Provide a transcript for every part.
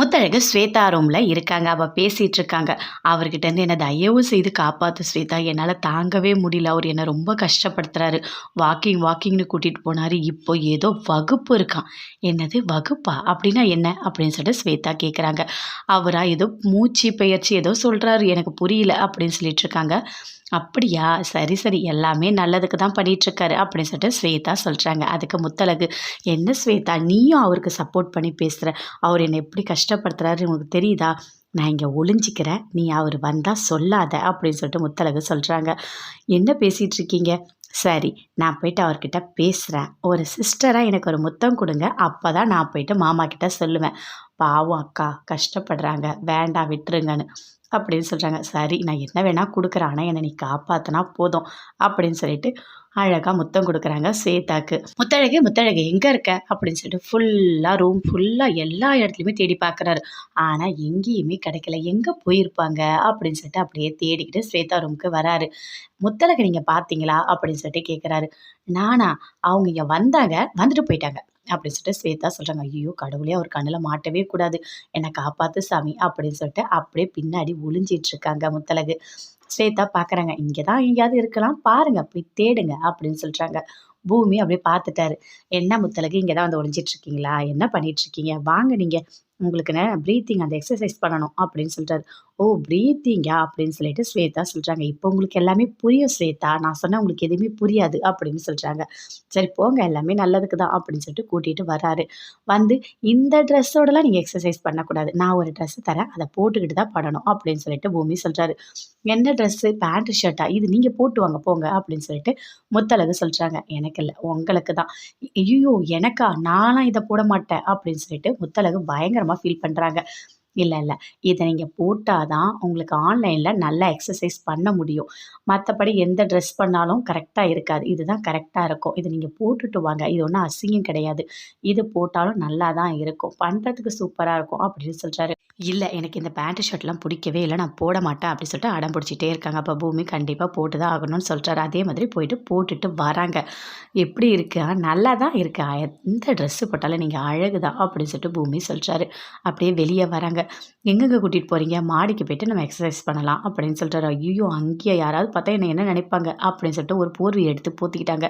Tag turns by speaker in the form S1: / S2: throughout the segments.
S1: முத்தழகு ஸ்வேதா ரூமில் இருக்காங்க. அவள் பேசிகிட்டு இருக்காங்க அவர்கிட்டருந்து என்னை தயவு செய்து காப்பாற்று ஸ்வேதா. என்னால் தாங்கவே முடியல. அவர் என்னை ரொம்ப கஷ்டப்படுத்துகிறாரு வாக்கிங் வாக்கிங்னு கூட்டிகிட்டு போனார். இப்போ ஏதோ வகுப்பு இருக்கான் என்னது வகுப்பா? அப்படின்னா என்ன? அப்படின்னு சொல்லிட்டு ஸ்வேதா கேட்குறாங்க அவராக ஏதோ மூச்சு பயிற்சி ஏதோ சொல்கிறாரு எனக்கு புரியல அப்படின்னு சொல்லிட்டு இருக்காங்க. அப்படியா? சரி சரி. எல்லாமே நல்லதுக்கு தான் பண்ணிகிட்ருக்காரு அப்படின்னு சொல்லிட்டு ஸ்வேதா சொல்கிறாங்க அதுக்கு முத்தழகு என்ன ஸ்வேதா நீயும் அவருக்கு சப்போர்ட் பண்ணி பேசுகிற அவர் என்னை எப்படி கஷ்டப்படுத்துகிறாரு உங்களுக்கு தெரியுதா? நான் இங்கே ஒளிஞ்சிக்கிறேன். நீ அவர் வந்தால் சொல்லாத. அப்படின்னு சொல்லிட்டு முத்தழகு சொல்கிறாங்க என்ன பேசிகிட்டு இருக்கீங்க சரி நான் போயிட்டு அவர்கிட்ட பேசுகிறேன் ஒரு சிஸ்டராக எனக்கு ஒரு முத்தம் கொடுங்க. அப்போ தான் நான் போயிட்டு மாமா கிட்ட சொல்லுவேன். பாவம் அக்கா கஷ்டப்படுறாங்க வேண்டாம் விட்டுருங்கன்னு அப்படின்னு சொல்கிறாங்க சரி நான் என்ன வேணால் கொடுக்குறேன் ஆனால் என்னை நீ காப்பாற்றினா போதும் அப்படின்னு சொல்லிட்டு அழகாக முத்தம் கொடுக்குறாங்க சேத்தாக்கு முத்தழகு முத்தழகு எங்கே இருக்க? அப்படின்னு சொல்லிட்டு ஃபுல்லாக ரூம் ஃபுல்லாக எல்லா இடத்துலையுமே தேடி பார்க்குறாரு ஆனால் எங்கேயுமே கிடைக்கல. எங்கே போயிருப்பாங்க? அப்படின்னு சொல்லிட்டு அப்படியே தேடிக்கிட்டு ஸ்வேதா ரூமுக்கு வராரு. முத்தழகு நீங்கள் பார்த்தீங்களா அப்படின்னு சொல்லிட்டு கேட்குறாரு நானா அவங்க இங்கே வந்தாங்க வந்துட்டு போயிட்டாங்க. அப்படின்னு சொல்லிட்டு ஸ்வேதா சொல்கிறாங்க ஐயோ கடவுளே அவர் கண்ணில் மாட்டவே கூடாது. என்னை காப்பாற்று சாமி அப்படின்னு சொல்லிட்டு அப்படியே பின்னாடி ஒளிஞ்சிட்டு இருக்காங்க முத்தலகு ஸ்வேதா பார்க்குறாங்க இங்கே தான் எங்கேயாவது இருக்கலாம் பாருங்க போய் தேடுங்க அப்படின்னு சொல்கிறாங்க பூமி அப்படியே பார்த்துட்டாரு. என்ன முத்தழகு இங்கே தான் வந்து ஒளிஞ்சிட்ருக்கீங்களா என்ன பண்ணிகிட்ருக்கீங்க வாங்க நீங்கள் உங்களுக்கு ப்ரீத்திங் அந்த எக்ஸசைஸ் பண்ணணும் அப்படின்னு சொல்கிறாரு ஓ ப்ரீத்திங்கா அப்படின்னு சொல்லிட்டு ஸ்வேதா சொல்கிறாங்க இப்போ உங்களுக்கு எல்லாமே புரியும் ஸ்வேதா. நான் சொன்னால் உங்களுக்கு எதுவுமே புரியாது அப்படின்னு சொல்கிறாங்க சரி போங்க. எல்லாமே நல்லதுக்கு தான் அப்படின்னு சொல்லிட்டு கூட்டிகிட்டு வராரு. வந்து இந்த ட்ரெஸ்ஸோடலாம் நீங்கள் எக்ஸசைஸ் பண்ணக்கூடாது. நான் ஒரு ட்ரெஸ்ஸு தரேன். அதை போட்டுக்கிட்டு தான் பண்ணணும் அப்படின்னு சொல்லிட்டு பூமி சொல்கிறாரு என்ன ட்ரெஸ்ஸு பேண்ட்டு ஷர்ட்டா இது நீங்கள் போட்டு வாங்க போங்க அப்படின்னு சொல்லிட்டு முத்தழகு சொல்கிறாங்க எனக்கு இல்லை. உங்களுக்கு தான் ஐயோ எனக்கா? நானும் இதை போட மாட்டேன் அப்படின்னு சொல்லிட்டு முத்தழகு பயங்கரமாக ஃபீல் பண்ணுறாங்க இல்லை இல்லை. இதை நீங்கள் போட்டால் தான் உங்களுக்கு ஆன்லைனில் நல்லா எக்ஸசைஸ் பண்ண முடியும். மற்றபடி எந்த ட்ரெஸ் பண்ணாலும் கரெக்டாக இருக்காது. இதுதான் கரெக்டாக இருக்கும். இது நீங்கள் போட்டுட்டு வாங்க. இது ஒன்றும் அசிங்கம் கிடையாது. இது போட்டாலும் நல்லா தான் இருக்கும் பண்ணுறதுக்கு சூப்பராக இருக்கும் அப்படின்னு சொல்கிறாரு இல்லை எனக்கு இந்த பேண்ட் ஷர்ட்லாம் பிடிக்கவே இல்லை நான் போட மாட்டேன் அப்படின்னு சொல்லிட்டு அடம் பிடிச்சிட்டே இருக்காங்க. அப்போ பூமி கண்டிப்பாக போட்டு தான் ஆகணும்னு சொல்கிறாரு அதே மாதிரி போயிட்டு போட்டுட்டு வராங்க. எப்படி இருக்கா? நல்லா தான் இருக்கா. எந்த ட்ரெஸ்ஸு போட்டாலும் நீங்கள் அழகு தான் அப்படின்னு சொல்லிட்டு பூமி சொல்கிறாரு அப்படியே வெளியே வராங்க. எங்கெங்கே கூட்டிகிட்டு போகிறீங்க மாடிக்கு போயிட்டு நம்ம எக்ஸசைஸ் பண்ணலாம் அப்படின்னு சொல்கிறாரு ஐயோ அங்கேயே யாராவது பார்த்தா என்ன என்ன நினைப்பாங்க? அப்படின்னு சொல்லிட்டு ஒரு போர்வை எடுத்து போத்திக்கிட்டாங்க.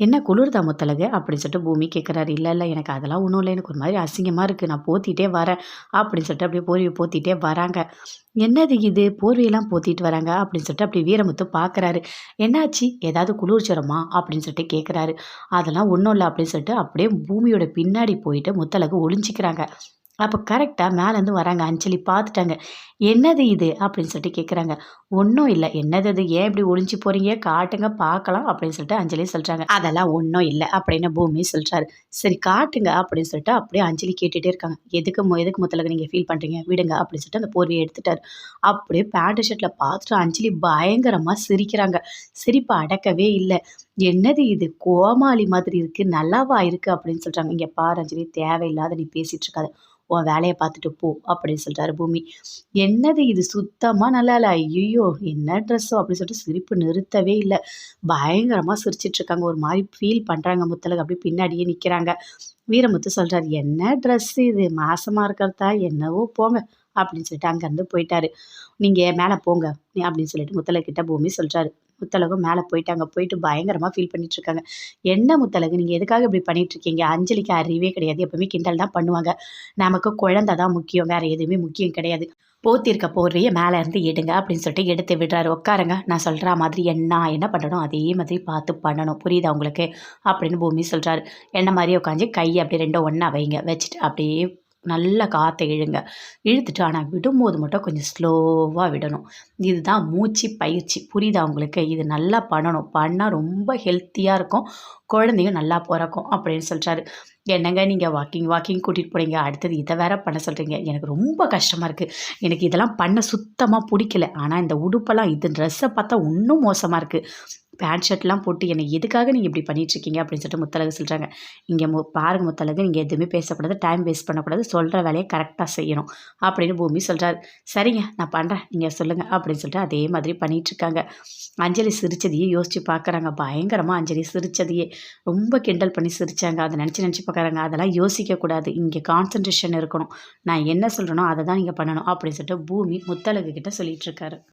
S1: என்ன குளிர்தா முத்தலகு அப்படின்னு சொல்லிட்டு பூமி கேட்குறாரு இல்லை இல்லை எனக்கு அதெல்லாம் ஒன்றும் இல்லை. எனக்கு ஒரு மாதிரி அசிங்கமாக இருக்குது நான் போத்திட்டே வரேன். அப்படின்னு சொல்லிட்டு அப்படியே போர்வையை போத்திட்டே வராங்க. என்னது இது? போர்வையெல்லாம் போத்திட்டு வராங்க? அப்படின்னு சொல்லிட்டு அப்படி வீரமுத்து பார்க்குறாரு என்னாச்சு? ஏதாவது குளிர்ச்சிரமா அப்படின்னு சொல்லிட்டு கேட்குறாரு அதெல்லாம் ஒன்றும் இல்லை. அப்படின்னு சொல்லிட்டு அப்படியே பூமியோட பின்னாடி போயிட்டு முத்தலகு ஒளிஞ்சிக்கிறாங்க. அப்போ கரெக்டாக மேலேருந்து வராங்க அஞ்சலி. பார்த்துட்டாங்க. என்னது இது? அப்படின்னு சொல்லிட்டு கேட்குறாங்க ஒன்றும் இல்லை. என்னது அது ஏன் இப்படி ஒளிஞ்சு போகிறீங்க காட்டுங்க பார்க்கலாம் அப்படின்னு சொல்லிட்டு அஞ்சலி சொல்கிறாங்க அதெல்லாம் ஒன்றும் இல்லை அப்படின்னு பூமி சொல்கிறாரு சரி காட்டுங்க அப்படின்னு சொல்லிட்டு அப்படியே அஞ்சலி கேட்டுகிட்டே இருக்காங்க. எதுக்கு மு- எதுக்கு முதலுக்கு நீங்கள் ஃபீல் பண்ணுறீங்க விடுங்க அப்படின்னு சொல்லிட்டு அந்த போர்வையை எடுத்துட்டாரு. அப்படியே பேண்ட் ஷர்ட்டில் பார்த்துட்டு அஞ்சலி பயங்கரமாக சிரிக்கிறாங்க. சிரிப்பை அடக்கவே இல்லை. என்னது இது? கோமாளி மாதிரி இருக்குது நல்லாவா இருக்குது அப்படின்னு சொல்கிறாங்க இங்கே பாரு அஞ்சலி தேவையில்லாத நீ பேசிகிட்டு இருக்காது. உன் வேலையை பார்த்துட்டு போ அப்படின்னு சொல்கிறாரு பூமி. என்னது இது? சுத்தமாக நல்லா இல்லை ஐயோ என்ன ட்ரெஸ்ஸோ அப்படின்னு சொல்லிட்டு சிரிப்பு நிறுத்தவே இல்லை. பயங்கரமாக சிரிச்சிட்ருக்காங்க ஒரு மாதிரி ஃபீல் பண்ணுறாங்க முத்தலகு அப்படியே பின்னாடியே நிற்கிறாங்க வீரமுத்து சொல்கிறார் என்ன ட்ரெஸ் இது? மாசமாக இருக்கிறதா? என்னவோ போங்க. அப்படின்னு சொல்லிட்டு அங்கேருந்து போயிட்டாரு. நீங்கள் மேலே போங்க. நீ- அப்படின்னு சொல்லிட்டு முத்தலகிட்ட பூமி சொல்கிறாரு முத்தலகும் மேலே போயிட்டாங்க. போயிட்டு பயங்கரமாக ஃபீல் பண்ணிட்டுருக்காங்க என்ன முத்தலகு நீங்கள் எதுக்காக இப்படி பண்ணிட்டு இருக்கீங்க? அஞ்சலிக்கு அறிவே கிடையாது. எப்பவுமே கிண்டல் தான் பண்ணுவாங்க. நமக்கு குழந்தை தான் முக்கியம். வேறு எதுவுமே முக்கியம் கிடையாது. போத்திருக்க போர்வையை மேலே இருந்து எடுங்க அப்படின்னு சொல்லிட்டு எடுத்து விடுறாரு. உட்காருங்க. நான் சொல்கிற மாதிரி என்ன என்ன பண்ணணும்? அதே மாதிரி பார்த்து பண்ணணும். புரியுதா உங்களுக்கு? அப்படின்னு பூமி சொல்கிறாரு என்ன மாதிரி உட்காந்து கையை அப்படியே ரெண்டும் ஒன்றா வைங்க. வச்சுட்டு அப்படியே நல்ல காற்றை இழுங்க. இழுத்துட்டு ஆனால் விடும்போது மட்டும் கொஞ்சம் ஸ்லோவாக விடணும். இதுதான் மூச்சு பயிற்சி. புரியுதா உங்களுக்கு? இது நல்லா பண்ணணும். பண்ணால் ரொம்ப ஹெல்த்தியாக இருக்கும். குழந்தையும் நல்லா பிறக்கும் அப்படின்னு சொல்கிறாரு என்னங்க நீங்கள் வாக்கிங் வாக்கிங் கூட்டிகிட்டு போகிறீங்க அடுத்தது இதை வேற பண்ண சொல்கிறீங்க எனக்கு ரொம்ப கஷ்டமாக இருக்குது எனக்கு இதெல்லாம் பண்ண சுத்தமாக பிடிக்கல. ஆனால் இந்த உடுப்பெல்லாம் இது ட்ரெஸ்ஸை பார்த்தா இன்னும் மோசமாக இருக்குது பேண்ட் ஷர்ட்லாம் போட்டு என்னை எதுக்காக நீங்கள் இப்படி பண்ணிகிட்ருக்கீங்க அப்படின்னு சொல்லிட்டு முத்தலகு சொல்கிறாங்க இங்கே மு பாருங்கள் முத்தலகு நீங்கள் எதுவுமே பேசக்கூடாது டைம் வேஸ்ட் பண்ணக்கூடாது சொல்கிற வேலையை கரெக்டாக செய்யணும் அப்படின்னு பூமி சொல்கிறாரு சரிங்க நான் பண்ணுறேன் நீங்கள் சொல்லுங்கள் அப்படின்னு சொல்லிட்டு அதே மாதிரி பண்ணிகிட்ருக்காங்க அஞ்சலி சிரிச்சதையே யோசித்து பார்க்குறாங்க பயங்கரமாக அஞ்சலி சிரிச்சதையே. ரொம்ப கிண்டல் பண்ணி சிரித்தாங்க அதை நினச்சி நினச்சி பார்க்குறாங்க அதெல்லாம் யோசிக்கக்கூடாது இங்கே கான்சன்ட்ரேஷன் இருக்கணும். நான் என்ன சொல்கிறேனோ அதை தான் நீங்கள் பண்ணணும் அப்படின்னு சொல்லிட்டு பூமி முத்தலகு கிட்ட சொல்லிகிட்ருக்காரு